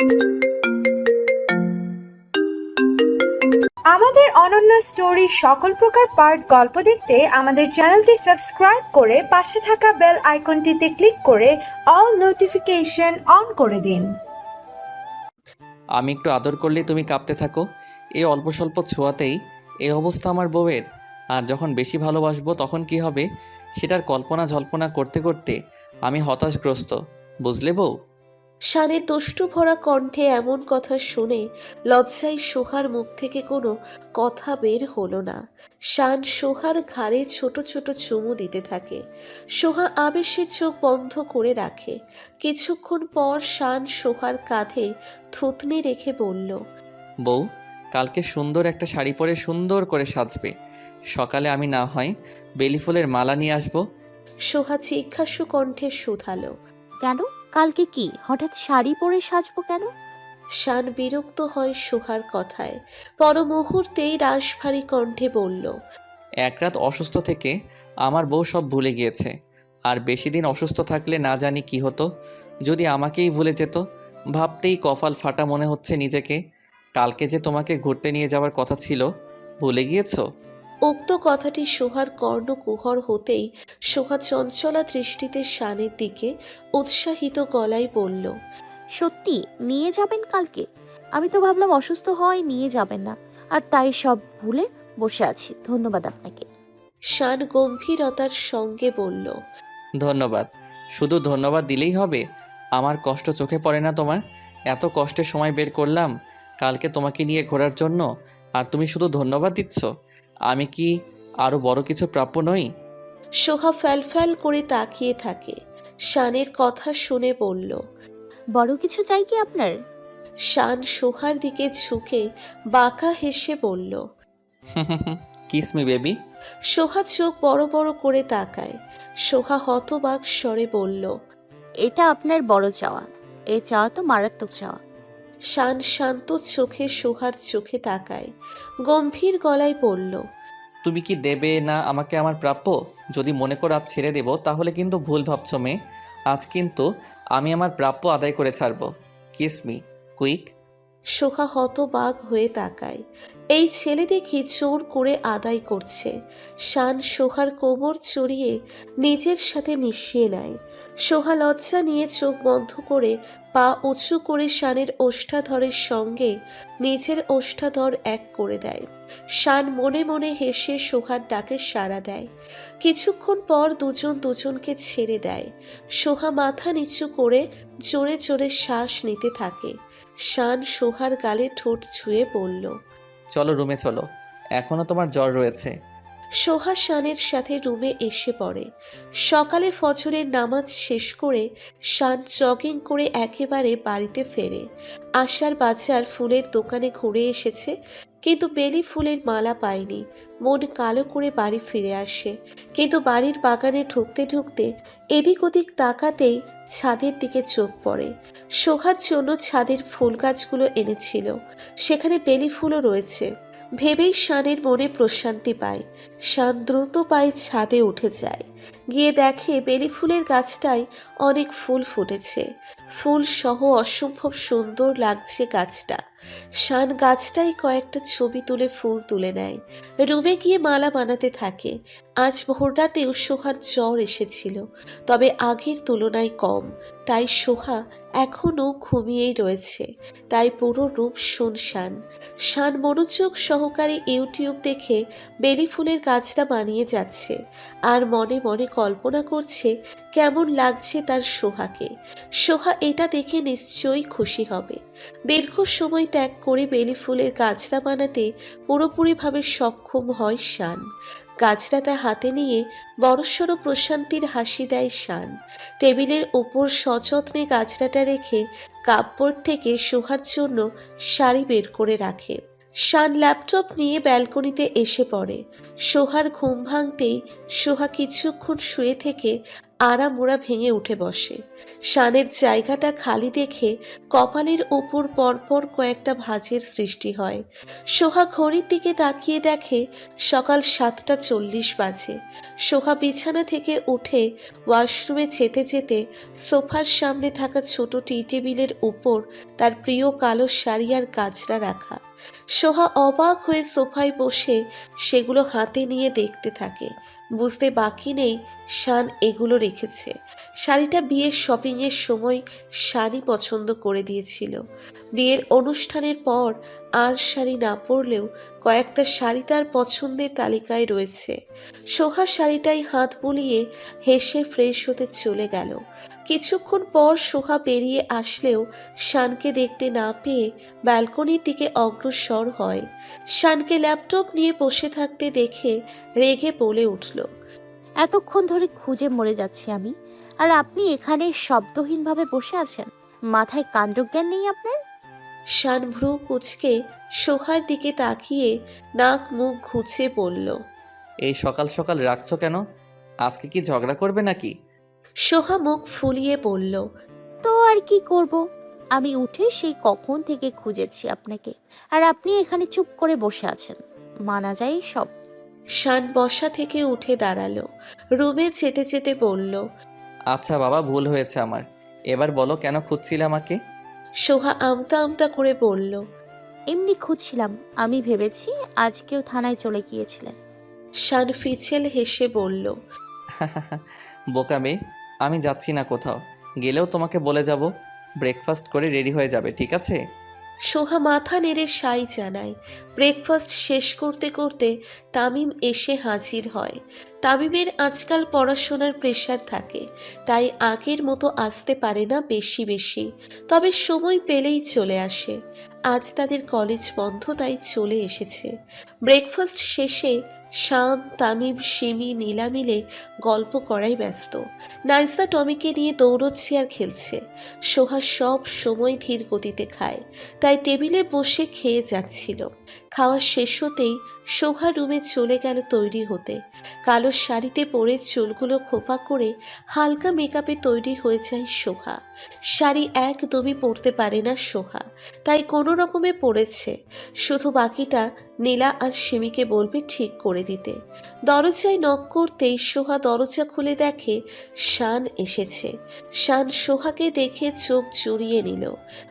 আমাদের অনন্য স্টোরি সকল প্রকার পার্ট গল্প দেখতে আমাদের চ্যানেলটি সাবস্ক্রাইব করে পাশে থাকা বেল আইকনটিতে ক্লিক করে অল নোটিফিকেশন অন করে দিন। আমি একটু আদর করলে তুমি কাঁপতে থাকো। এই অল্প স্বল্প ছোঁয়াতেই এই অবস্থা আমার বউয়ের। আর যখন বেশি ভালোবাসবো তখন কি হবে? সেটার কল্পনা জল্পনা করতে করতে আমি হতাশগ্রস্ত। বুঝলে বউ? শানের দুষ্টু ভরা কণ্ঠে এমন কথা শুনে লজ্জায় সোহার মুখ থেকে কোনো কথা বের হলো না। শান সোহার ঘাড়ে ছোট ছোট চুমু দিতে থাকে। সোহা আবেশে চোখ বন্ধ করে রাখে। কিছুক্ষণ পর শান সোহার কাঁধে থুতনি রেখে বলল বউ কালকে সুন্দর একটা শাড়ি পরে সুন্দর করে সাজবে। সকালে আমি না হয় বেলি ফুলের মালা নিয়ে আসব। সোহা জিজ্ঞাসু কণ্ঠে শুধালো কেন? কালকে কি হঠাৎ শাড়ি পরে সাজবো কেন? শান বিরক্ত হয় সোহার কথায়। পর মুহূর্তেই রাশভারী কণ্ঠে বলল এক রাত অসুস্থ থেকে আমার বউ সব ভুলে গিয়েছে। আর বেশি দিন অসুস্থ থাকলে না জানি কি হতো। যদি আমাকেই ভুলে যেত ভাবতেই কপাল ফাটা মনে হচ্ছে নিজেকে। কালকে যে তোমাকে ঘুরতে নিয়ে যাওয়ার কথা ছিল ভুলে গিয়েছো? উক্ত কথাটি সোহার কর্ণকুহর হতেই সোহা চঞ্চলা দৃষ্টিতে শানের দিকে উৎসাহিত গলায় বলল সত্যি নিয়ে যাবেন কালকে? আমি তো ভাবলাম অসুস্থ হয় নিয়ে যাবেন না। আর তাই সব ভুলে বসে আছি। ধন্যবাদ আপনাকে। শান গম্ভীরতার সঙ্গে বলল ধন্যবাদ। শুধু ধন্যবাদ দিলেই হবে? আমার কষ্ট চোখে পড়ে না তোমার? এত কষ্টের সময় বের করলাম কালকে তোমাকে নিয়ে ঘোরার জন্য আর তুমি শুধু ধন্যবাদ দিচ্ছ? আমি কি আরও বড় কিছু প্রাপ্য নই? সোহা ফ্যালফ্যাল করে তাকিয়ে থাকে। শানের কথা শুনে বলল বড় কিছু চাই কি আপনার? শান সোহার দিকে ঝুঁকে বাঁকা হেসে বলল কিসমি বেবি? সোহা চোখ বড় বড় করে তাকায়। সোহা হতবাক স্বরে বলল এটা আপনার বড় চাওয়া। এই চাওয়া তো মারাত্মক চাওয়া। শান শান্ত চোখে সোহার চোখে তাকায়। গম্ভীর গলায় বলল, তুমি কি দেবে না আমাকে আমার প্রাপ্য? যদি মনে করো আজ ছেড়ে দেব, তাহলে কিন্তু ভুল ভাবছ মেয়ে। আজ কিন্তু আমি আমার প্রাপ্য আদায় করে ছাড়বো। কিসমি কুইক সোহা হতবাক হয়ে তাকায়। এই ছেলে দেখি জোর করে আদায় করছে। শান সোহার কোমর চড়িয়ে নিজের সাথে মিশিয়ে নেয়। সোহা লজ্জা নিয়ে চোখ বন্ধ করে পা উঁচু করে শানের ওষ্ঠাধরের সঙ্গে নিজের ওষ্ঠাধর এক করে দেয়। শান মনে মনে হেসে সোহার ডাকে সাড়া দেয়। কিছুক্ষণ পর দুজন দুজনকে ছেড়ে দেয়। সোহা মাথা নিচু করে জোরে জোরে শ্বাস নিতে থাকে। শান সোহার গালে ঠোঁট ছুঁয়ে বলল চলো রুমে চলো এখনও তোমার জ্বর রয়েছে। সোহা শানের সাথে রুমে এসে পড়ে। সকালে ফজরের নামাজ শেষ করে শান জগিং করে একেবারে বাড়িতে ফেরে। আশার বাজার ফুলের দোকানে ঘুরে এসেছে কিন্তু বেলি ফুলের মালা পায়নি। মন কালো করে বাড়ি ফিরে আসে। কিন্তু বাড়ির বাগানে ঢুকতে ঢুকতে এদিক ওদিক তাকাতেই ছাদের দিকে চোখ পড়ে। সোহার জন্য ছাদের ফুল গাছগুলো এনেছিল। সেখানে বেলি ফুলও রয়েছে। ভেবেই শানের মনে প্রশান্তি পায়। শান দ্রুত পায়ে ছাদে উঠে যায়। গিয়ে দেখে বেলি ফুলের গাছটায় অনেক ফুল ফুটেছে। ফুল সহ অসম্ভব সুন্দর লাগছে গাছটা। শান গাছটাই কয়েকটা ছবি তুলে ফুল তুলে নেয়। রুমে গিয়ে মালা বানাতে থাকে। আজ ভোররাতেও সোহার জ্বর এসেছিল, তবে আগের তুলনায় কম। তাই সোহা এখনও ঘুমিয়েই রয়েছে, তাই পুরো রূপ শুনশান। শান মনোযোগ সহকারে ইউটিউব দেখে বেলি ফুলের গাছটা বানিয়ে যাচ্ছে আর মনে মনে কল্পনা করছে কেমন লাগছে তার সোহাকে। সোহা এটা দেখে নিশ্চয়ই খুশি হবে। দীর্ঘ সময় ত্যাগ করে বেলি ফুলের গাছটা বানাতে পুরোপুরিভাবে সক্ষম হয় শান। তার হাতে নিয়ে বড়সড় প্রশান্তির হাসি দেয় শান। টেবিলের উপর সযত্নে গাছরাটা রেখে কাপড় থেকে সোহার জন্য শাড়ি বের করে রাখে। শান ল্যাপটপ নিয়ে ব্যালকনিতে এসে পড়ে। সোহার ঘুম ভাঙতেই সোহা কিছুক্ষণ শুয়ে থেকে আড়ামোড়া ভেঙে উঠে বসে। শানের জায়গাটা খালি দেখে কপালের ওপর পরপর কয়েকটা ভাঁজের সৃষ্টি হয়। সোহা ঘড়ির দিকে তাকিয়ে দেখে সকাল সাতটা চল্লিশ বাজে। সোহা বিছানা থেকে উঠে ওয়াশরুমে যেতে যেতে সোফার সামনে থাকা ছোট টি টেবিলের উপর তার প্রিয় কালো শাড়ি আর গাজরা রাখা। সোহা অবাক হয়ে সোফায় বসে সেগুলো হাতে নিয়ে দেখতে থাকে। বুঝতে বাকি নেই, শান এগুলো রেখেছে। শাড়িটা বিয়ের শপিংয়ের সময় শানই পছন্দ করে দিয়েছিল। বিয়ের অনুষ্ঠানের পর আর শাড়ি না পরলেও কয়েকটা শাড়ি তার পছন্দের তালিকায় রয়েছে। সোহা শাড়িটাই হাত বুলিয়ে হেসে ফ্রেশ হতে চলে গেল। কিছুক্ষণ পর সোহা বেরিয়ে আসলেও শানকে দেখতে না পেয়ে ব্যালকনির দিকে অগ্রসর হয়। শানকে ল্যাপটপ নিয়ে বসে থাকতে দেখে রেগে বলে উঠল এতক্ষণ ধরে খুঁজে মরে যাচ্ছি আমি। আর আপনি এখানে শব্দহীনভাবে বসে আছেন? মাথায় কাণ্ডজ্ঞান নেই আপনার? শান ভ্রু কুচকে সোহার দিকে তাকিয়ে নাক মুখ ঘুচে বলল এই সকাল সকাল রাখছো কেন? আজকে কি ঝগড়া করবে নাকি? সোহা মুখ ফুলিয়ে বলল তো আর কি করব? আমি উঠে সেই কখন থেকে খুঁজেছি আপনাকে আর আপনি এখানে চুপ করে বসে আছেন। মানা যায় সব শান বসা থেকে উঠে দাঁড়াল রুমে যেতে যেতে বলল আচ্ছা বাবা ভুল হয়েছে আমার। এবার বলো কেন খুঁজছিলে আমাকে? সোহা আমতা আমতা করে বলল এমনি খুঁজছিলাম। আমি ভেবেছি আজকেও থানায় চলে গিয়েছিলেন। শান ফিচেল হেসে বলল বোকা মেয়ে আমি যাচ্ছি না কোথাও। গেলেও তোমাকে বলে যাব ব্রেকফাস্ট করে রেডি হয়ে যাবে, ঠিক আছে? সোহা মাথা নেড়ে সাই জানায়। ব্রেকফাস্ট শেষ করতে করতে তামিম এসে হাজির হয়। তামিমের আজকাল পড়াশোনার প্রেশার থাকে, তাই আগের মতো আসতে পারে না বেশি বেশি। তবে সময় পেলেই চলে আসে। আজ তাদের কলেজ বন্ধ, তাই চলে এসেছে। ব্রেকফাস্ট শেষে শান তামিম সিমি নীলা মিলে গল্প করাই ব্যস্ত। নাইসা টমিকে নিয়ে দৌড়চ্ছে আর খেলছে। সোহা সব সময় ধীর গতিতে খায়। তাই টেবিলে বসে খেয়ে যাচ্ছিল। খাওয়া শেষ হতেই সোহা রুমে চলে গেল তৈরি হতে। কালো শাড়িতে পরে চুলগুলো খোপা করে হালকা মেকআপে তৈরি হয়ে যায় শোভা। শাড়ি একদমই পরতে পারে না শোভা। তাই কোনো রকমে পরেছে। শুধু বাকিটা নীলা আর সিমিকে বলবে ঠিক করে দিতে। দরজায় নক করতেই সোহা দরজা খুলে দেখে শান এসেছে। শান সোহাকে দেখে চোখ জড়িয়ে নিল।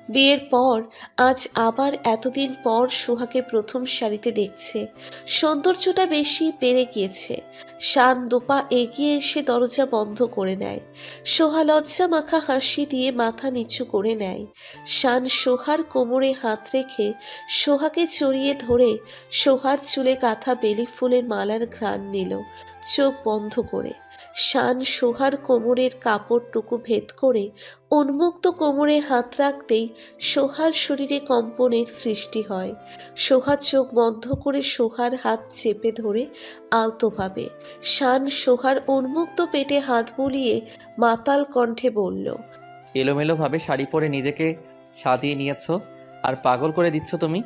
বিয়ের পর, আজ আবার এতদিন পর সোহাকে প্রথম শাড়িতে দেখছে। সৌন্দর্যটা বেশি বেড়ে গিয়েছে। শান দোপা এগিয়ে এসে দরজা বন্ধ করে নেয়। সোহা লজ্জা মাখা হাসি দিয়ে মাথা নিচু করে নেয়। শান সোহার কোমরে হাত রেখে সোহাকে চড়িয়ে ধরে সোহার চুলে কাঁথা বেলি ফুলের মালার ঘ্রাণ নিল, চোখ বন্ধ করে। শান সোহার কোমরের কাপড়টুকু ভেদ করে উন্মুক্ত কোমরে হাত রাখতেই সোহার শরীরে কম্পনের সৃষ্টি হয়। সোহা চোখ বন্ধ করে সোহার হাত চেপে ধরে আলতোভাবে। শান সোহার উন্মুক্ত পেটে হাত বুলিয়ে মাতাল কণ্ঠে বলল, এলোমেলোভাবে শাড়ি পরে নিজেকে সাজিয়ে নিয়েছ? আর পাগল করে দিচ্ছ তুমি?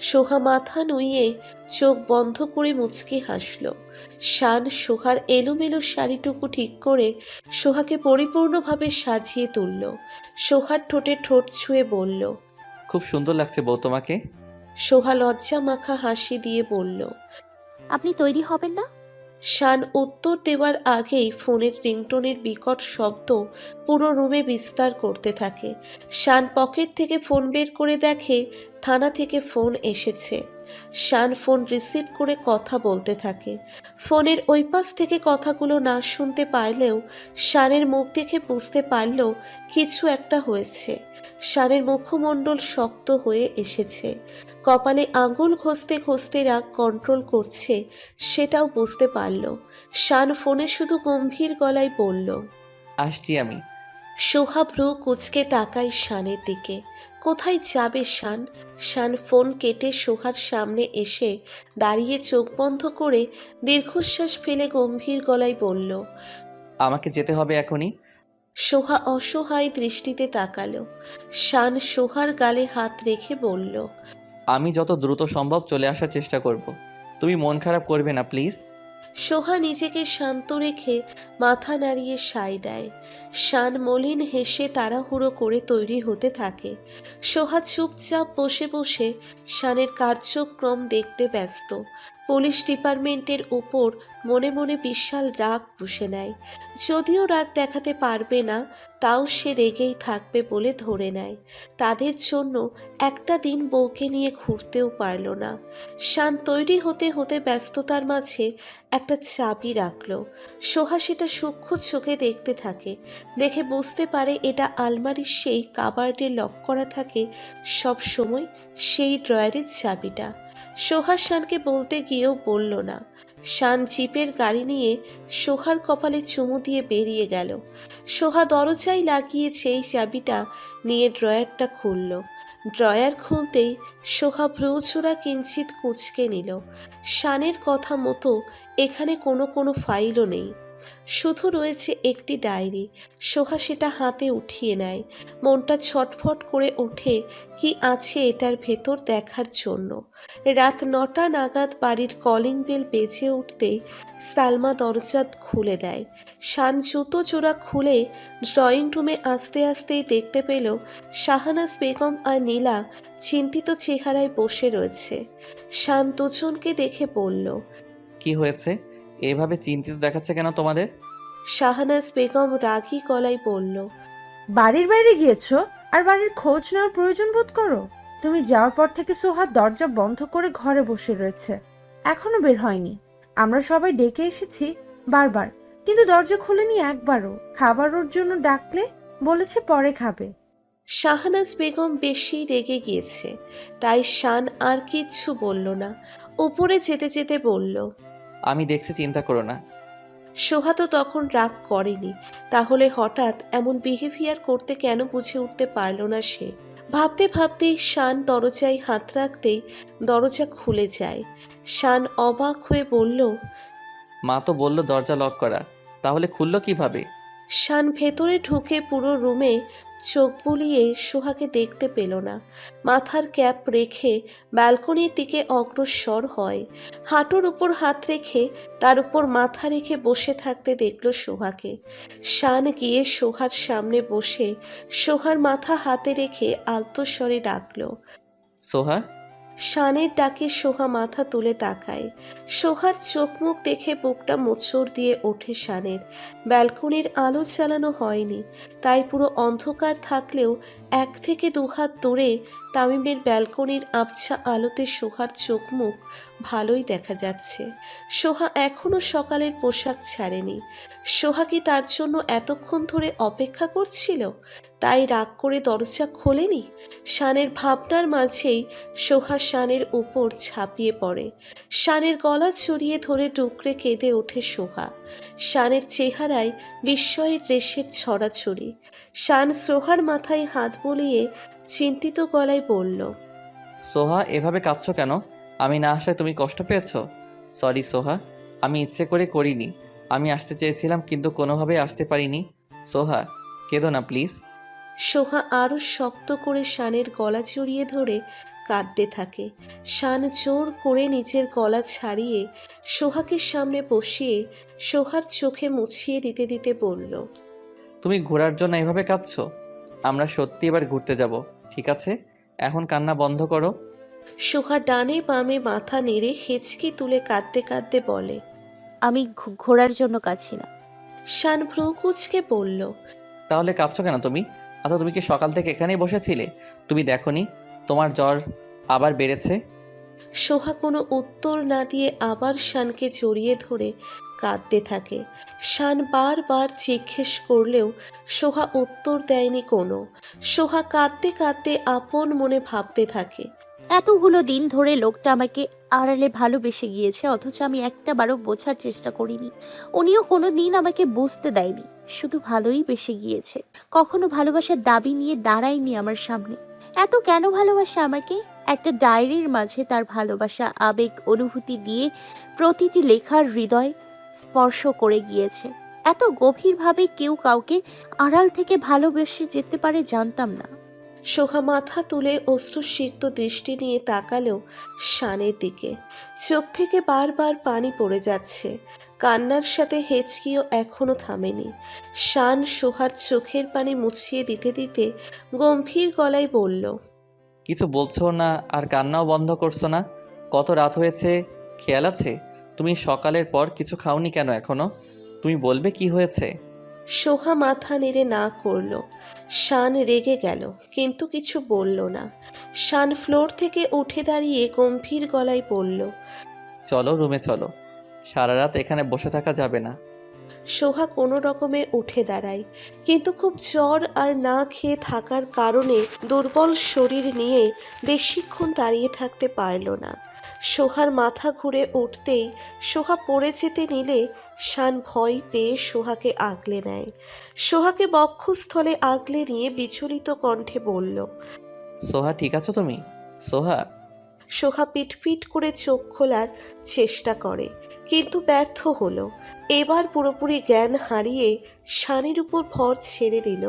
সোহা মাথা নুইয়ে চোখ বন্ধ করে মুচকি হাসল। শান সোহার এলোমেলো শাড়িটুকু ঠিক করে সোহাকে পরিপূর্ণভাবে সাজিয়ে তুলল। সোহার ঠোঁটে ঠোঁট ছুঁয়ে বলল খুব সুন্দর লাগছে বউ তোমাকে। সোহা লজ্জা মাখা হাসি দিয়ে বলল আপনি তৈরি হবেন না? শান উত্তর দেওয়ার আগেই ফোনের রিংটোনের বিকট শব্দ পুরো রুমে বিস্তার করতে থাকে। শান পকেট থেকে ফোন বের করে দেখে থানা থেকে ফোন এসেছে। শান ফোন রিসিভ করে কথা বলতে থাকে। ফোনের ওই পাশ থেকে কথাগুলো না শুনতে পারলেও শানের মুখ দেখে বুঝতে পারল কিছু একটা হয়েছে। শানের মুখমণ্ডল শক্ত হয়ে এসেছে। কপালে আঙুল ঘষতে ঘষতে রাগ কন্ট্রোল করছে সেটাও বুঝতে পারল। শান ফোনে শুধু গম্ভীর গলায় বলল আসছি আমি। সোহা ভ্রু কুচকে তাকায় শানের দিকে। কোথায় যাবে শান? শান ফোন কেটে সোহার সামনে এসে দাঁড়িয়ে চোখ বন্ধ করে দীর্ঘশ্বাস ফেলে গম্ভীর গলায় বলল আমাকে যেতে হবে এখনই। সোহা অসহায় দৃষ্টিতে তাকালো। শান সোহার গালে হাত রেখে বলল আমি যত দ্রুত সম্ভব চলে আসার চেষ্টা করব। তুমি মন খারাপ করবে না, প্লিজ। সোহা নিজেকে শান্ত রেখে মাথা নাড়িয়ে সায় দেয়। শান মলিন হেসে তাড়াহুড়ো করে তৈরি হতে থাকে। সোহা চুপচাপ বসে বসে শানের কার্যক্রম দেখতে ব্যস্ত। পুলিশ ডিপার্টমেন্টের উপর মনে মনে বিশাল রাগ পুষে নেয়। যদিও রাগ দেখাতে পারবে না, তাও সে রেগেই থাকবে বলে ধরে নেয়। তাদের জন্য একটা দিন বউকে নিয়ে ঘুরতেও পারল না। শান তৈরি হতে হতে ব্যস্ততার মাঝে একটা চাবি রাখল। সোহা সেটা সূক্ষ্ম চোখে দেখতে থাকে। দেখে বুঝতে পারে এটা আলমারির সেই কাবার্ডে লক করা থাকে সব সময় সেই ড্রয়ারের চাবিটা। সোহা শানকে বলতে গিয়েও বলল না। শান জিপের গাড়ি নিয়ে সোহার কপালে চুমু দিয়ে বেরিয়ে গেল। সোহা দরজায় লাগিয়ে সেই চাবিটা নিয়ে ড্রয়ারটা খুলল। ড্রয়ার খুলতেই সোহা ভ্রুচূড়া কিঞ্চিত কুচকে নিল। শানের কথা মতো এখানে কোনো কোনো ফাইলও নেই। শুধু রয়েছে একটি ডায়েরি। সোহা সেটা হাতে উঠিয়ে নেয়। মনটা ছটফট করে ওঠে কি আছে এটার ভেতর দেখার জন্য। রাত নটা নাগাদ বাড়ির কলিং বেল বেজে উঠতেই সালমা দরজা খুলে দেয়। শান জুতো জোড়া খুলে ড্রয়িং রুমে আসতে আসতেই দেখতে পেল শাহানাজ বেগম আর নীলা চিন্তিত চেহারায় বসে রয়েছে। শান দুজনকে দেখে বলল, কি হয়েছে? এভাবে চিন্তিত দেখাচ্ছে কেন তোমাদের? শাহানাজ বেগম রাগী গলায় বলল বাড়ির বাইরে গিয়েছো? আর বাড়ির খোঁজ নেওয়ার প্রয়োজন বোধ করো? তুমি যাওয়ার পর থেকে সোহার দরজা বন্ধ করে ঘরে বসে রয়েছে। এখনও বের হয়নি। আমরা সবাই ডেকে এসেছি বারবার। কিন্তু দরজা খুলেনি একবারও। খাবার ওর জন্য ডাকলে বলেছে পরে খাবে। শাহনাজ বেগম বেশি রেগে গিয়েছে। তাই শান আর কিচ্ছু বলল না। উপরে যেতে যেতে বলল আমি দেখছি চিন্তা করো না। সোহা তো তখন রাগ করেনি। তাহলে হঠাৎ এমন বিহেভিয়ার করতে কেন বুঝে উঠতে পারল না সে? ভাবতে ভাবতেই শান দরজায় হাত রাখতেই দরজা খুলে যায়। শান অবাক হয়ে বলল মা তো বলল দরজা লক করা। তাহলে খুললো কীভাবে? শান ভেতরে ঢুকে পুরো রুমে চোখ বুলিয়ে সোহাকে দেখতে পেল না। মাথার ক্যাপ রেখে ব্যালকনির দিকে অগ্রসর হয়। হাঁটুর উপর হাত রেখে তার উপর মাথা রেখে বসে থাকতে দেখল সোহাকে। শান গিয়ে সোহার সামনে বসে সোহার মাথা হাতে রেখে আলতো স্বরে ডাকলো, সোহা? শানের ডাকে সোহা মাথা তুলে তাকায়। সোহার চোখ মুখ দেখে বুকটা মোচড় দিয়ে ওঠে শানের। ব্যালকনির আলো চালানো হয়নি, তাই পুরো অন্ধকার থাকলেও এক থেকে দুহাত দূরে তামিমের ব্যালকনির আবছা আলোতে সোহার চোখ মুখ ভালোই দেখা যাচ্ছে। সোহা এখনও সকালের পোশাক ছাড়েনি। সোহা কি তার জন্য এতক্ষণ ধরে অপেক্ষা করছিল? তাই রাগ করে দরজা খোলেনি? শানের ভাবনার মাঝেই সোহা শানের উপর ঝাঁপিয়ে পড়ে। শানের গলা চড়িয়ে ধরে টুকরে কেঁদে ওঠে সোহা। শানের চেহারায় বিস্ময়ের রেশের ছড়াছড়ি। শান সোহার মাথায় হাত বলিয়ে চিন্তিত গলায় বলল, সোহা, এভাবে কাঁদছো কেন? আমি না আসায় তুমি কষ্ট পেয়েছ? সরি সোহা, আমি ইচ্ছে করে করিনি। আমি আসতে চেয়েছিলাম, কিন্তু কোনোভাবে আসতে পারিনি। সোহা, কেঁদো না, প্লিজ। সোহা আরও শক্ত করে শানের গলা জড়িয়ে ধরে কাঁদতে থাকে। শান জোর করে নিজের গলা ছাড়িয়ে সোহাকে সামনে বসিয়ে সোহার চোখে মুছিয়ে দিতে দিতে বলল তুমি ঘোরার জন্য এভাবে কাঁদছো? আমরা সত্যি এবার ঘুরতে যাব ঠিক আছে? এখন কান্না বন্ধ করো। সোহা ডানে বামে মাথা নেড়ে হেঁচকি তুলে কাঁদতে কাঁদতে বলে আমি ঘো- ঘোরার জন্য কাছি না। শান ভ্রু কুচকে বলল তাহলে কাঁদছো কেন তুমি? আচ্ছা তুমি কি সকাল থেকে এখানেই বসেছিলে? তুমি দেখোনি তোমার জ্বর আবার বেড়েছে? সোহা কোনো উত্তর না দিয়ে আবার শানকে জড়িয়ে ধরে কাঁদতে থাকে। শান বারবার জিজ্ঞেস করলেও সোহা উত্তর দেয়নি কোনো। সোহা কাঁদতে কাঁদতে আপন মনে ভাবতে থাকে। এতগুলো দিন ধরে লোকটা আমাকে আড়ালে ভালোবেসে গিয়েছে অথচ আমি একটা বারও বোঝার চেষ্টা করিনি। উনিও কোনো দিন আমাকে বুঝতে দেয়নি। শুধু ভালোই বেসে গিয়েছে। কখনো ভালোবাসার দাবি নিয়ে দাঁড়ায়নি আমার সামনে। এত কেন ভালোবাসে আমাকে? একটা ডায়েরির মাঝে তার ভালোবাসা, আবেগ, অনুভূতি দিয়ে প্রতিটি লেখার হৃদয় স্পর্শ করে গিয়েছে। এত গভীরভাবে কেউ কাউকে আড়াল থেকে ভালোবেসে যেতে পারে জানতাম না। সোহা মাথা তুলে অশ্রুসিক্ত দৃষ্টি নিয়ে তাকালো শানের দিকে। চোখ থেকে বারবার পানি পড়ে যাচ্ছে। কান্নার সাথে হেঁচকিও এখনও থামেনি। শান সোহার চোখের পানি মুছিয়ে দিতে দিতে গম্ভীর গলায় বলল কিছু বলছো না আর কান্নাও বন্ধ করছ না? কত রাত হয়েছে? খেয়াল আছে? তুমি সকালের পর কিছু খাওনি কেন এখনও? তুমি বলবে কি হয়েছে? সোহা মাথা নেড়ে না করল। শান রেগে গেল কিন্তু কিছু বলল না। শান ফ্লোর থেকে উঠে দাঁড়িয়ে গম্ভীর গলায় বলল চলো রুমে চলো। সারা রাত এখানে বসে থাকা যাবে না। সোহা কোনো রকমে উঠে দাঁড়ায় কিন্তু খুব জ্বর আর না খেয়ে থাকার কারণে দুর্বল শরীর নিয়ে বেশিক্ষণ দাঁড়িয়ে থাকতে পারল না। সোহার মাথা ঘুরে উঠতেই সোহা পড়ে যেতে নিলে শান ভয় পেয়ে সোহাকে আগলে নেয়। সোহাকে বক্ষস্থলে আগলে নিয়ে বিচলিত কণ্ঠে বলল সোহা ঠিক আছো তুমি? সোহা সোহা পিটপিট করে চোখ খোলার চেষ্টা করে, কিন্তু ব্যর্থ হলো। এবার পুরোপুরি জ্ঞান হারিয়ে শানের উপর ভর ছেড়ে দিল।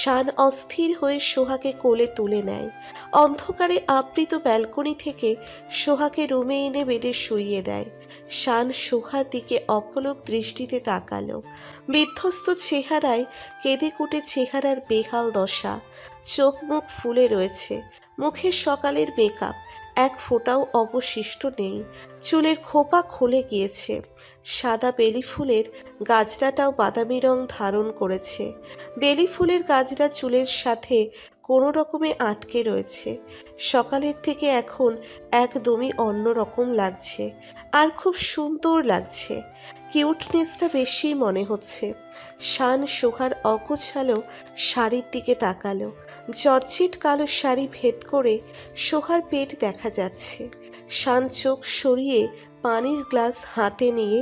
শান অস্থির হয়ে সোহাকে কোলে তুলে নেয়। অন্ধকারে আবৃত ব্যালকনি থেকে সোহাকে রুমে এনে বেডে শুইয়ে দেয়। শান সোহার দিকে অপলক দৃষ্টিতে তাকালো। বিধ্বস্ত চেহারায় কেঁদে কুটে চেহারার বেহাল দশা। চোখ মুখ ফুলে রয়েছে। মুখে সকালের মেকআপ এক ফোঁটাও অবশিষ্ট নেই। চুলের খোপা খুলে গিয়েছে। সাদা বেলি ফুলের গাছটাটাও বাদামি রং ধারণ করেছে। বেলি ফুলের গাছটা চুলের সাথে কোনো রকমে আটকে রয়েছে। সকালের থেকে এখন একদমই অন্যরকম লাগছে। আর খুব সুন্দর লাগছে। কিউটনেসটা বেশি মনে হচ্ছে। শান সোহার অগোছালো শাড়ির দিকে তাকালো। জর্জিট কালো শাড়ি ভেদ করে সোহার পেট দেখা যাচ্ছে। শান চোখ সরিয়ে পানির গ্লাস হাতে নিয়ে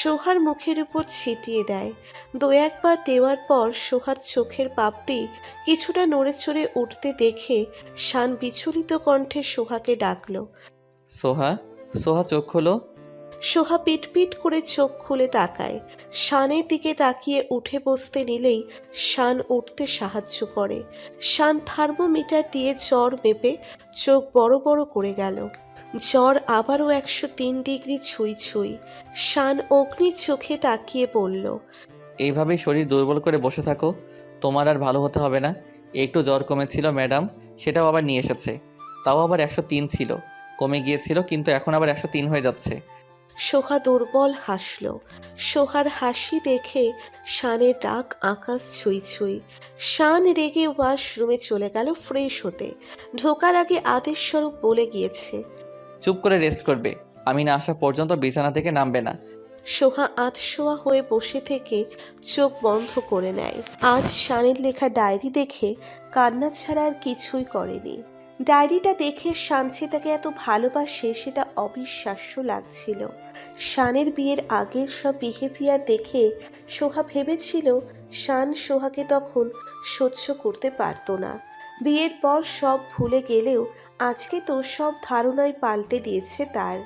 সোহার মুখের উপর ছিটিয়ে দেয়। দু একবার দেওয়ার পর সোহার চোখের পাপড়ি কিছুটা নড়ে চড়ে উঠতে দেখে শান বিচলিত কণ্ঠে সোহাকে ডাকলো, সোহা সোহা চোখ খোলো। সোহা পিটপিট করে চোখ খুলে তাকায়। শানের দিকে তাকিয়ে উঠে বসতে নিলেই শান উঠতে সাহায্য করে। শান থার্মোমিটার দিয়ে জ্বর মেপে চোখ বড় বড় করে গেল। জ্বর আবারও একশো তিন ডিগ্রি ছুঁই ছুঁই। শান অগ্নি চোখে তাকিয়ে বলল এইভাবে শরীর দুর্বল করে বসে থাকো। তোমার আর ভালো হতে হবে না। একটু জ্বর কমেছিল, ম্যাডাম। সেটাও আবার নিয়ে এসেছে। তাও আবার একশো তিন ছিল। কমে গিয়েছিল, কিন্তু এখন আবার একশো তিন হয়ে যাচ্ছে। সোহা দুর্বল হাসল। সোহার হাসি দেখে শানের ডাক আকাশ ছুঁই ছুঁই। শান রেগে ওয়াশরুমে চলে গেল ফ্রেশ হতে। ঢোকার আগে আদেশ স্বরূপ বলে গিয়েছে। চুপ করে রেস্ট করবে। আমি না আসা পর্যন্ত বিছানা থেকে নামবে না। সোহা আধশোয়া হয়ে বসে থেকে চোখ বন্ধ করে নেয়। আজ শানের লেখা ডায়েরি দেখে কান্না ছাড়া আর কিছুই করেনি। ডায়েরিটা দেখে শানসি তাকে এত ভালোবাসে, সেটা অবিশ্বাস্য লাগছিল। শানের বিয়ের আগের সব বিহেভিয়ার দেখে সোহা ভেবেছিল, শান সোহাকে তখন সহ্য করতে পারতো না। বিয়ের পর সব ভুলে গেলেও আজকে তো সব ধারণাই পাল্টে দিয়েছে তার।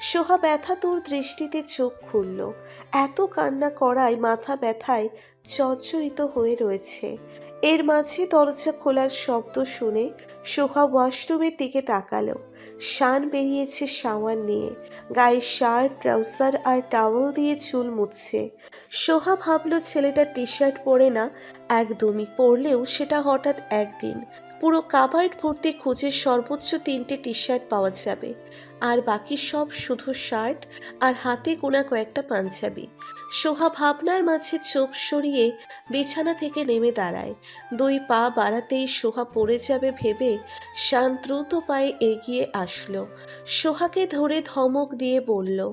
সোহা ব্যথা তোর দৃষ্টিতে চোখ খুলল। এত কান্না করায় মাথা ব্যথায় জর্জরিত হয়ে রয়েছে। এর মাঝে দরজা খোলার শব্দ শুনে সোহা ওয়াশরুমের দিকে তাকালো। শান বেরিয়েছে শাওয়ার নিয়ে। গায়ে শার্ট, ট্রাউজার আর টাওয়েল দিয়ে চুল মুছছে। সোহা ভাবলো ছেলেটা টি শার্ট পরে না, একদমই পরলেও সেটা হঠাৎ একদিন। পুরো কাবার্ড ভর্তি খুঁজে সর্বোচ্চ তিনটে টি শার্ট পাওয়া যাবে। আর বাকি সব শুধু শার্ট আর হাতে গোনা কয়েকটা পাঞ্জাবি। সোহা ভাবনার মাঝে চোখ সরিয়ে বিছানা থেকে নেমে দাঁড়ায়। দুই পা বাড়াতেই সোহা পড়ে যাবে ভেবে শান দ্রুত পায়ে এগিয়ে আসলো। সোহাকে ধরে ধমক দিয়ে বলল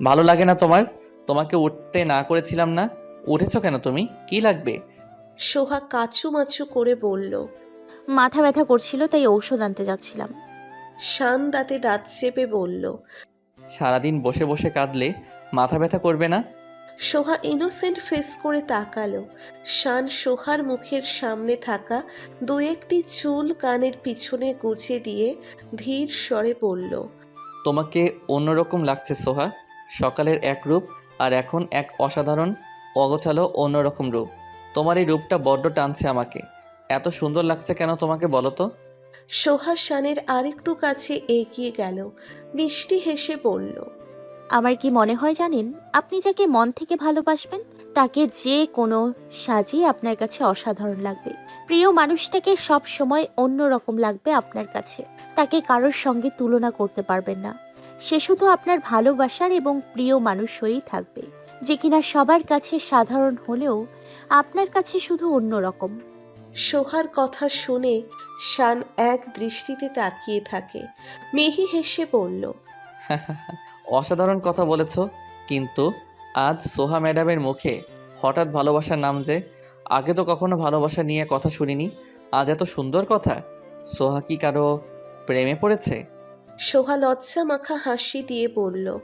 ভালো লাগে না তোমার? তোমাকে উঠতে না করেছিলাম না? উঠেছো কেন তুমি? কি লাগবে? সোহা কাচু মাচু করে বলল মাথা ব্যথা করছিল তাই ঔষধ আনতে যাচ্ছিলাম। শান দাঁতে দাঁত চেপে বলল সারাদিন বসে বসে কাঁদলে মাথা ব্যথা করবে না? সোহা ইনোসেন্ট ফেস করে তাকালো। শান সোহার মুখের সামনে থাকা দু একটি চুল কানের পিছনে গুছে দিয়ে ধীর স্বরে বলল তোমাকে অন্যরকম লাগছে সোহা। সকালের এক রূপ আর এখন এক অসাধারণ অগোছালো অন্যরকম রূপ। তোমার এই রূপটা বড্ড টানছে আমাকে। এত সুন্দর লাগছে কেন তোমাকে বলো তো? সোহা শানের আরেকটু কাছে এগিয়ে গেল। মিষ্টি হেসে বলল, আমার কি মনে হয় জানেন, আপনি যাকে মন থেকে ভালোবাসবেন, তাকে যে কোনো সাজই আপনার কাছে অসাধারণ লাগবে। প্রিয় মানুষটাকে সব সময় অন্য রকম লাগবে আপনার কাছে। তাকে কারোর সঙ্গে তুলনা করতে পারবেন না। সে শুধু আপনার ভালোবাসার এবং প্রিয় মানুষ হয়েই থাকবে। যে কিনা সবার কাছে সাধারণ হলেও আপনার কাছে শুধু অন্য রকম সোহার কথা শুনে শান এক দৃষ্টিতে তাকিয়ে থাকে। মেহি হেসে বলল অসাধারণ কথা বলেছ কিন্তু আজ সোহা ম্যাডামের মুখে হঠাৎ ভালোবাসার নাম যে আগে তো কখনো ভালোবাসা নিয়ে কথা শুনিনি আজ এত সুন্দর কথা সোহা কি কারও প্রেমে পড়েছে? সোহা লজ্জা মাখা হাসি দিয়ে বলল